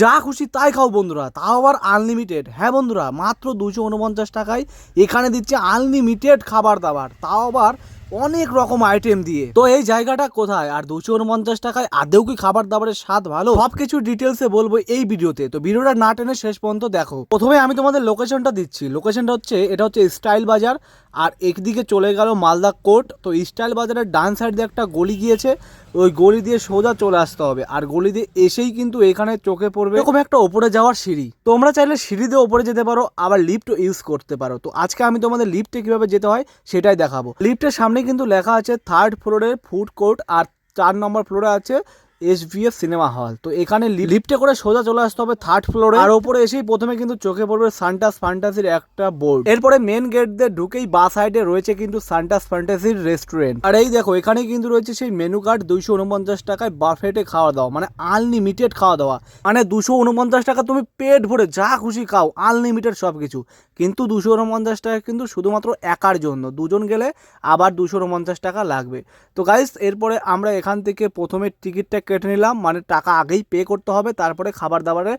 যা খুশি তাই খাও বন্ধুরা, তাও আবার আনলিমিটেড হ্যাঁ বন্ধুরা, মাত্র দুশো উনপঞ্চাশ টাকায় এখানে দিচ্ছে আনলিমিটেড খাবার দাবার, তাও আবার অনেক রকম আইটেম দিয়ে। তো এই জায়গাটা কোথায়? আর দুশো উনপঞ্চাশ টাকায় আদেও কি খাবার দাবারের স্বাদ ভালো? সব কিছু ডিটেলসে বলব এই ভিডিওতে। তো ভিডিওটা না টেনে শেষ পর্যন্ত দেখো। প্রথমে আমি তোমাদের লোকেশনটা দিচ্ছি। লোকেশনটা হচ্ছে, এটা হচ্ছে স্টাইল বাজার আর একদিকে চলে গেল মালদা কোর্ট। তো স্টাইল বাজারের ডান সাইড দিয়ে একটা গলি গিয়েছে, ওই গলি দিয়ে সোজা চলে আসতে হবে। আর গলি দিয়ে এসেই কিন্তু এখানে চোখে পড়বে এরকম একটা ওপরে যাওয়ার সিঁড়ি। তোমরা চাইলে সিঁড়ি দিয়ে ওপরে যেতে পারো, আবার লিফট ইউজ করতে পারো। তো আজকে আমি তোমাদের লিফটে কীভাবে যেতে হয় সেটাই দেখাবো। লিফটের সামনে কিন্তু লেখা আছে থার্ড ফ্লোরের ফুড কোর্ট আর চার নম্বর ফ্লোরে আছে এস সিনেমা হল। তো এখানে লিফটে করে সোজা চলে আসতে হবে থার্ড ফ্লোরে আর ওপরে এসেই প্রথমে কিন্তু চোখে পড়বে সান্টাস ফান্টাসির একটা বোর্ড এরপরে মেন গেট দিয়ে ঢুকেই বা সাইডে রয়েছে কিন্তু সান্টাস ফান্টাসির রেস্টুরেন্ট আর এই দেখো এখানে কিন্তু রয়েছে সেই মেনু কার্ড দুইশো উনপঞ্চাশ টাকায় বাফেটে খাওয়া দাওয়া মানে আনলিমিটেড খাওয়া দাওয়া। মানে দুশো উনপঞ্চাশ টাকা তুমি পেট ভরে যা খুশি খাও আনলিমিটেড সব কিছু কিন্তু দুশো উনপঞ্চাশ টাকা কিন্তু শুধুমাত্র একার জন্য। দুজন গেলে আবার দুশো উনপঞ্চাশ টাকা লাগবে। তো গাইস এরপরে আমরা এখান থেকে প্রথমে টিকিটটা কেটে নিলাম মানে টাকা আগেই পে করতে হবে, তারপরে খাবার দাবারের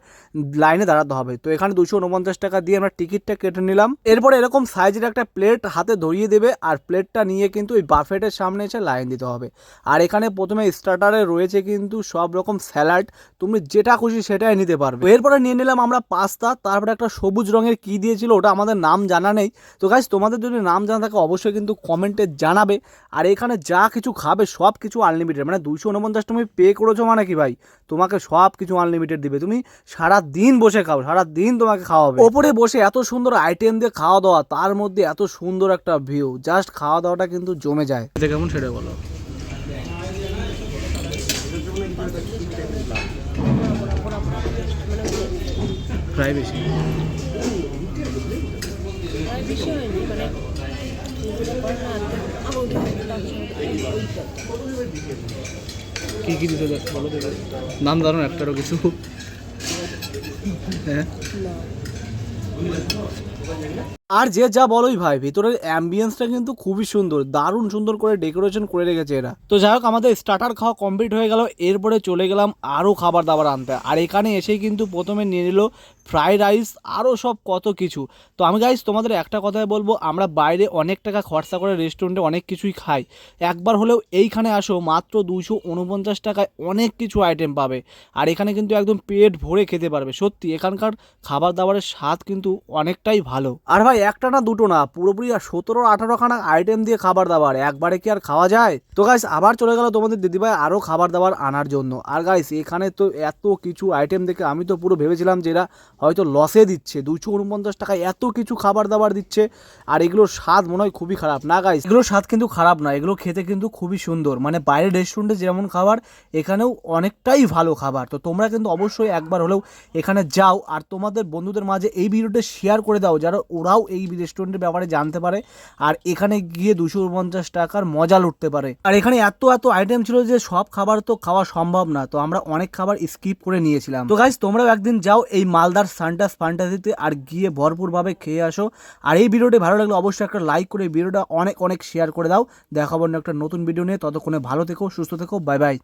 লাইনে দাঁড়াতে হবে। তো এখানে দুশো উনপঞ্চাশ টাকা দিয়ে আমরা টিকিটটা কেটে নিলাম। এরপরে এরকম সাইজের একটা প্লেট হাতে ধরিয়ে দেবে, আর প্লেটটা নিয়ে কিন্তু ওই বাফেটের সামনে এসে লাইন দিতে হবে। আর এখানে প্রথমে স্টার্টারে রয়েছে কিন্তু সব রকম স্যালাড তুমি যেটা খুশি সেটাই নিতে পারবে। এরপরে নিয়ে নিলাম আমরা পাস্তা তারপরে একটা সবুজ রঙের কি দিয়েছিল ওটা আমাদের নাম জানা নেই। তো গাইজ তোমাদের যদি নাম জানা থাকে অবশ্যই কিন্তু কমেন্টে জানাবে। আর এখানে যা কিছু খাবে সব কিছু আনলিমিটেড মানে দুইশো উনপঞ্চাশ তুমি পে করেছ মানে কি ভাই? তোমাকে সব কিছু আনলিমিটেড দিবে। তুমি সারা দিন বসে খাও সারা দিন তোমাকে খাওয়াবে। ওপরে বসে এত সুন্দর আইটেম দিয়ে খাওয়া দাওয়া তার মধ্যে এত সুন্দর একটা ভিউ জাস্ট খাওয়া দাওয়াটা কিন্তু জমে যায়। এটা কেমন সেটা বলো। প্রায় বেশি মানে কী কি দিতে বলো নাম জানো একটারও কিছু। হ্যাঁ? আর যে যা বলোই ভাই, ভিতরের অ্যাম্বিয়েন্সটা কিন্তু খুবই সুন্দর, দারুণ সুন্দর করে ডেকোরেশন করে রেখেছে এরা। তো যাই হোক, আমাদের স্টার্টার খাওয়া কমপ্লিট হয়ে গেল, এরপরে চলে গেলাম আরও খাবার দাবার আনতে। আর এখানে এসেই কিন্তু প্রথমে নিয়ে নিল ফ্রাইড রাইস আরও সব কত কিছু। তো আমি গাইস তোমাদের একটা কথাই বলব, আমরা বাইরে অনেক টাকা খরচা করে রেস্টুরেন্টে অনেক কিছুই খাই। একবার হলেও এইখানে আসো, মাত্র দুশো উনপঞ্চাশ টাকায় অনেক কিছু আইটেম পাবে। আর এখানে কিন্তু একদম পেট ভরে খেতে পারবে, সত্যি। এখানকার খাবার দাবারের স্বাদ কিন্তু অনেকটাই ভালো। আর ভাই, একটা না দুটো না, পুরোপুরি আর সতেরো আঠারো খানা আইটেম দিয়ে খাবার দাবার। একবারে কি আর খাওয়া যায়? তো গাইস আবার চলে গেল তোমাদের দিদিভাই আরও খাবার দাবার আনার জন্য। আর গাইস এখানে তো এত কিছু আইটেম দেখে আমি তো পুরো ভেবেছিলাম যে এরা হয়তো লসে দিচ্ছে। দুশো উনপঞ্চাশ টাকায় এত কিছু খাবার দাবার দিচ্ছে। আর এগুলোর স্বাদ মনে হয় খুবই খারাপ। না গাইস এগুলোর স্বাদ কিন্তু খারাপ না। এগুলো খেতে কিন্তু খুবই সুন্দর। মানে বাইরের রেস্টুরেন্টে যেমন খাবার, এখানেও অনেকটাই ভালো খাবার। তো তোমরা কিন্তু অবশ্যই একবার হলেও এখানে যাও। আর তোমাদের বন্ধুদের মাঝে এই ভিডিওটা শেয়ার করে দাও যারা ওরাও এই রেস্টুরেন্টের ব্যাপারে জানতে পারে আর এখানে গিয়ে দুশো পঞ্চাশ টাকার মজা লুটতে পারে। আর এখানে এত এত আইটেম ছিল যে সব খাবার তো খাওয়া সম্ভব না, তো আমরা অনেক খাবার স্কিপ করে নিয়েছিলাম। তো গাইজ তোমরাও একদিন যাও এই মালদার সান্টাস ফান্টাসিতে আর গিয়ে ভরপুরভাবে খেয়ে আসো। আর এই ভিডিওটি ভালো লাগলে অবশ্যই একটা লাইক করে ভিডিওটা অনেক অনেক শেয়ার করে দাও। দেখাবো একটা নতুন ভিডিও নিয়ে, ততক্ষণে ভালো থেকো, সুস্থ থেকো বাই বাই